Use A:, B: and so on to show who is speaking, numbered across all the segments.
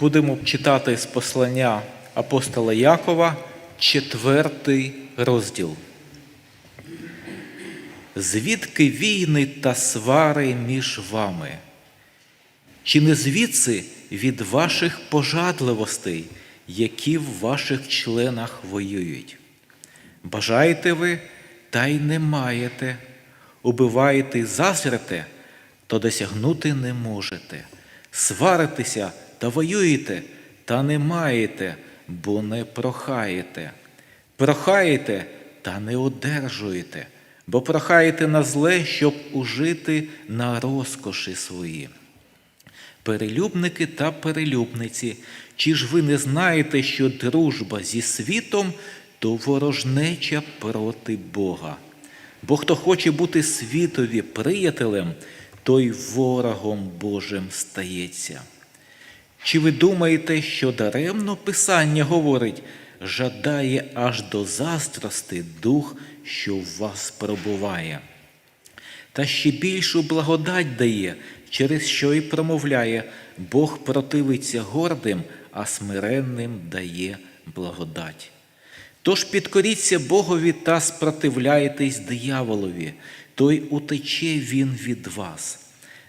A: Будемо читати з послання апостола Якова, четвертий розділ. Звідки війни та свари між вами? Чи не звідси від ваших пожадливостей, які в ваших членах воюють? Бажаєте ви, та й не маєте, убиваєте й зазрите, то досягнути не можете. Сваритеся та воюєте, та не маєте, бо не прохаєте. Прохаєте та не одержуєте, бо прохаєте на зле, щоб ужити на розкоші свої. Перелюбники та перелюбниці, чи ж ви не знаєте, що дружба зі світом то ворожнеча проти Бога? Бо хто хоче бути світові приятелем, той ворогом Божим стається. Чи ви думаєте, що даремно Писання говорить, жадає аж до застрости дух, що в вас пробуває? Та ще більшу благодать дає, через що й промовляє, Бог противиться гордим, а смиренним дає благодать. Тож підкоріться Богові та спротивляйтесь дияволові, той утече він від вас.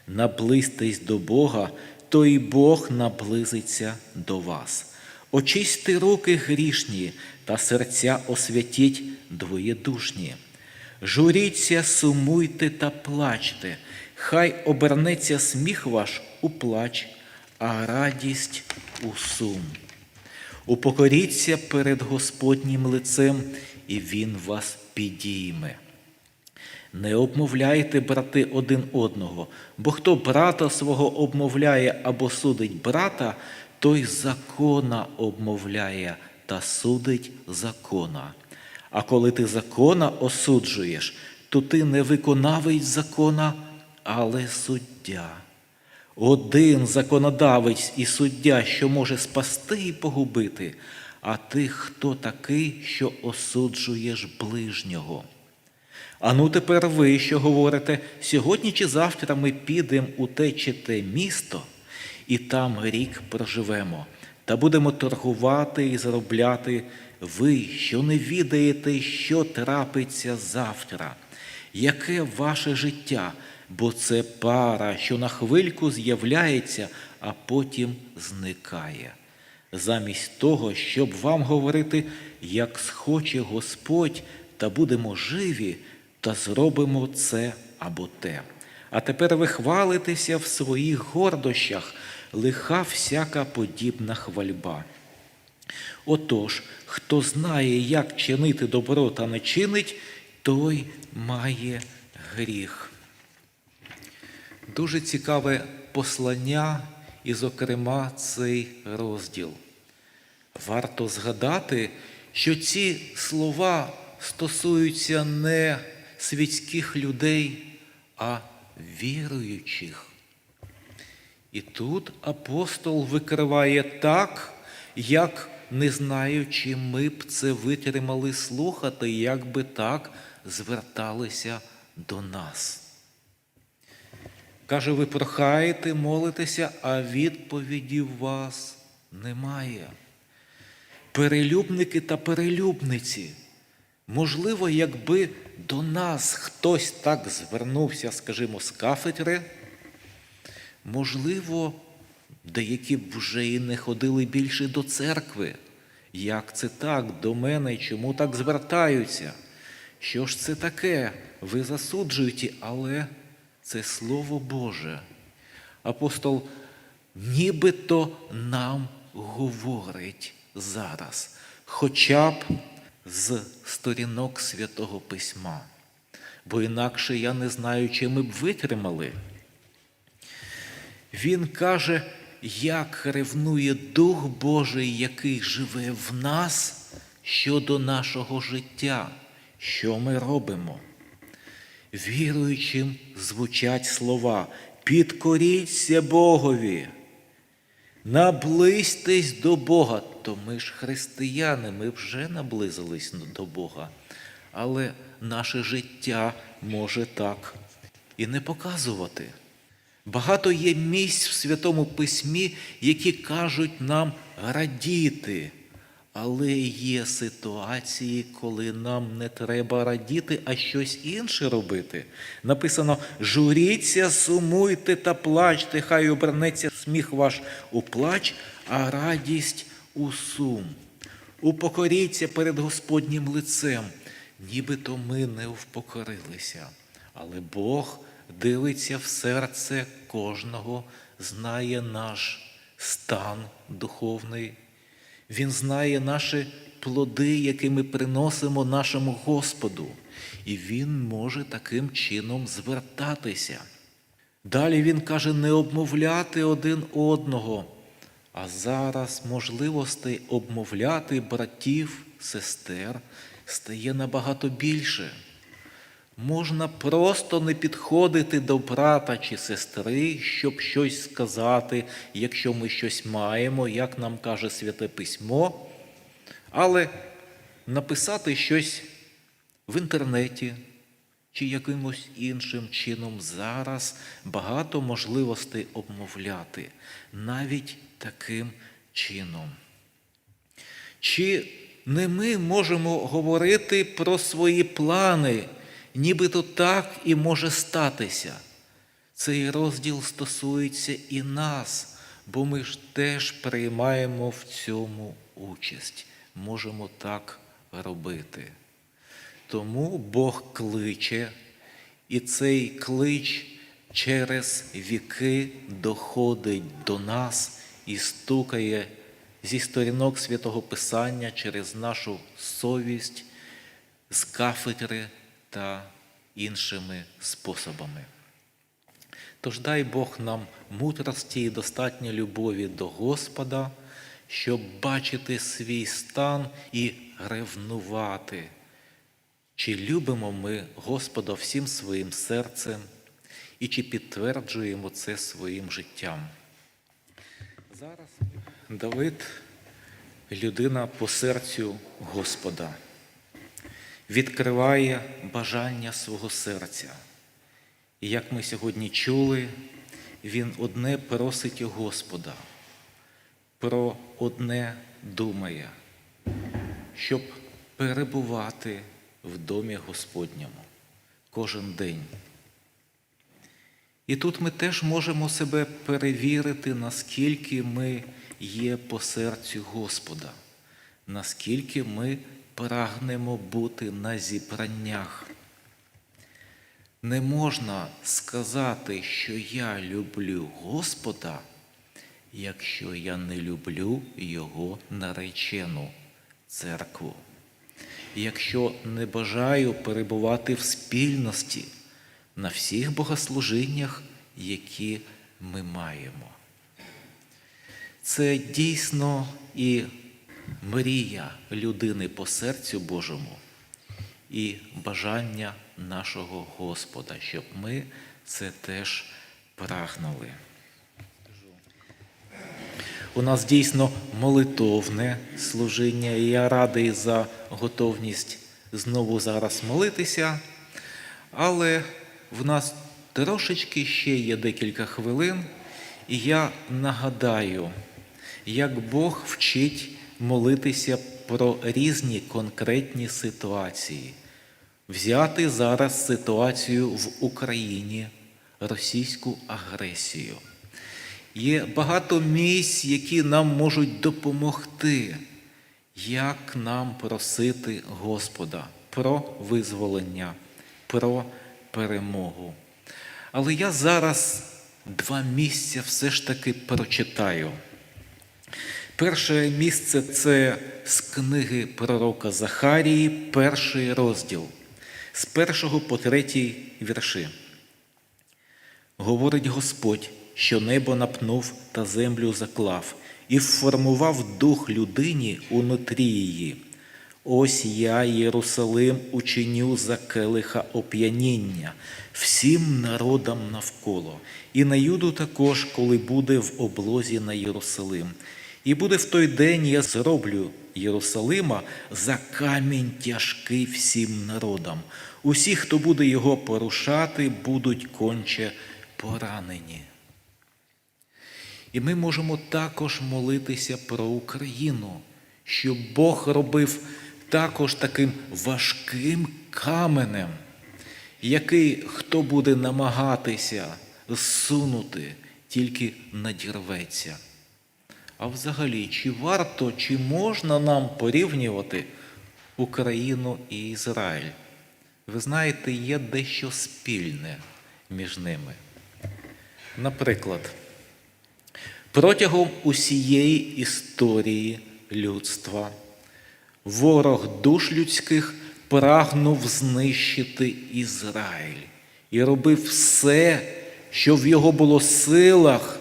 A: Наблизьтесь до Бога, то й Бог наблизиться до вас. Очисти руки грішні та серця освятіть двоєдушні. Журіться, сумуйте та плачте, хай обернеться сміх ваш у плач, а радість у сум. Упокоріться перед Господнім лицем, і Він вас підійме. Не обмовляйте, брати, один одного, бо хто брата свого обмовляє або судить брата, той закона обмовляє та судить закона. А коли ти закона осуджуєш, то ти не виконавець закона, але суддя. Один законодавець і суддя, що може спасти і погубити, а ти хто такий, що осуджуєш ближнього? А ну тепер ви, що говорите, сьогодні чи завтра ми підемо у те чи те місто, і там рік проживемо, та будемо торгувати і заробляти. Ви, що не відаєте, що трапиться завтра, яке ваше життя, бо це пара, що на хвильку з'являється, а потім зникає. Замість того, щоб вам говорити, як схоче Господь, та будемо живі, та зробимо це або те. А тепер ви хвалитеся в своїх гордощах, лиха всяка подібна хвальба. Отож, хто знає, як чинити добро та не чинить, той має гріх. Дуже цікаве послання, і, зокрема, цей розділ. Варто згадати, що ці слова стосуються не світських людей, а віруючих. І тут апостол викриває так, як не знаю, чи ми б це витримали слухати, як би так зверталися до нас. Каже, ви прохаєте, молитеся, а відповіді у вас немає. Перелюбники та перелюбниці. Можливо, якби до нас хтось так звернувся, скажімо, з кафедри, можливо, деякі б вже і не ходили більше до церкви. Як це так до мене? Чому так звертаються? Що ж це таке? Ви засуджуєте, але це Слово Боже. Апостол нібито нам говорить зараз, хоча б з сторінок Святого Письма. Бо інакше я не знаю, чи ми б витримали. Він каже, як ревнує Дух Божий, який живе в нас щодо нашого життя, що ми робимо. Віруючим звучать слова підкоріться Богові, наблизьтесь до Бога. То ми ж християни, ми вже наблизились до Бога. Але наше життя може так і не показувати. Багато є місць в Святому Письмі, які кажуть нам радіти. Але є ситуації, коли нам не треба радіти, а щось інше робити. Написано: журіться, сумуйте та плачте, хай обернеться сміх ваш у плач, а радість у сум. Упокоріться перед Господнім лицем, нібито ми не впокорилися. Але Бог дивиться в серце кожного, знає наш стан духовний. Він знає наші плоди, які ми приносимо нашому Господу, і Він може таким чином звертатися. Далі він каже не обмовляти один одного, а зараз можливостей обмовляти братів, сестер стає набагато більше. Можна просто не підходити до брата чи сестри, щоб щось сказати, якщо ми щось маємо, як нам каже Святе Письмо, але написати щось в інтернеті чи якимось іншим чином зараз багато можливостей обмовляти, навіть таким чином. Чи не ми можемо говорити про свої плани? Нібито так і може статися. Цей розділ стосується і нас, бо ми ж теж приймаємо в цьому участь, можемо так робити. Тому Бог кличе, і цей клич через віки доходить до нас і стукає зі сторінок святого Писання через нашу совість, з кафедри та іншими способами. Тож дай Бог нам мудрості і достатньо любові до Господа, щоб бачити свій стан і ревнувати, чи любимо ми Господа всім своїм серцем і чи підтверджуємо це своїм життям. Зараз Давид людина по серцю Господа відкриває бажання свого серця. І як ми сьогодні чули, він одне просить у Господа, про одне думає, щоб перебувати в домі Господньому кожен день. І тут ми теж можемо себе перевірити, наскільки ми є по серцю Господа, наскільки ми прагнемо бути на зібраннях. Не можна сказати, що я люблю Господа, якщо я не люблю Його наречену церкву, якщо не бажаю перебувати в спільності на всіх богослужіннях, які ми маємо. Це дійсно і мрія людини по серцю Божому і бажання нашого Господа, щоб ми це теж прагнули. У нас дійсно молитовне служіння, і я радий за готовність знову зараз молитися, але в нас трошечки ще є декілька хвилин, і я нагадаю, як Бог вчить молитися про різні конкретні ситуації. Взяти зараз ситуацію в Україні, російську агресію. Є багато місць, які нам можуть допомогти, як нам просити Господа про визволення, про перемогу. Але я зараз два місця все ж таки прочитаю. Перше місце це з книги пророка Захарії, перший розділ, з першого по третій вірші. Говорить Господь, що небо напнув та землю заклав, і вформував дух людині унутрі її. Ось я, Єрусалим, учиню за келиха оп'яніння всім народам навколо, і на юду також, коли буде в облозі на Єрусалим. І буде в той день я зроблю Єрусалима за камінь тяжкий всім народам. Усі, хто буде його порушати, будуть конче поранені. І ми можемо також молитися про Україну, щоб Бог робив також таким важким каменем, який хто буде намагатися зсунути, тільки надірветься. А взагалі, чи варто, чи можна нам порівнювати Україну і Ізраїль? Ви знаєте, є дещо спільне між ними. Наприклад, протягом усієї історії людства ворог душ людських прагнув знищити Ізраїль і робив все, що в його було силах,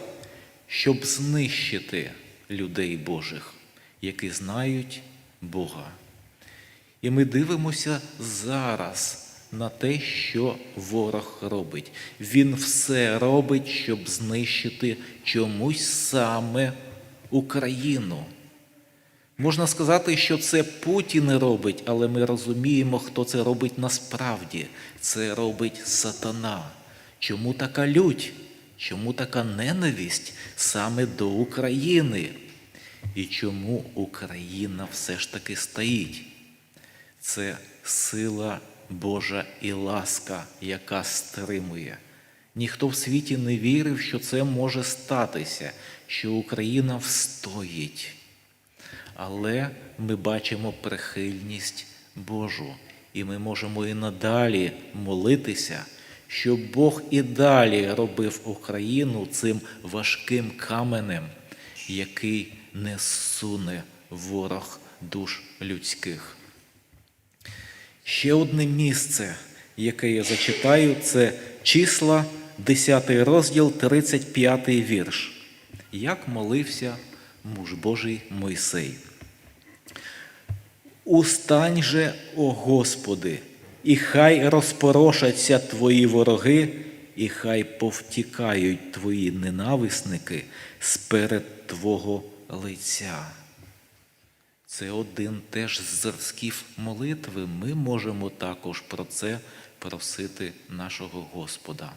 A: щоб знищити людей Божих, які знають Бога. І ми дивимося зараз на те, що ворог робить. Він все робить, щоб знищити чомусь саме Україну. Можна сказати, що це Путін робить, але ми розуміємо, хто це робить насправді. Це робить сатана. Чому така лють? Чому така ненависть саме до України? І чому Україна все ж таки стоїть? Це сила Божа і ласка, яка стримує. Ніхто в світі не вірив, що це може статися, що Україна встоїть. Але ми бачимо прихильність Божу, і ми можемо і надалі молитися, щоб Бог і далі робив Україну цим важким каменем, який не суне ворог душ людських. Ще одне місце, яке я зачитаю, це числа, 10 розділ, 35 вірш. Як молився муж Божий Мойсей. Устань же, о Господи, і хай розпорошаться твої вороги, і хай повтікають твої ненависники сперед Твого лиця. Це один теж з зразків молитви. Ми можемо також про це просити нашого Господа.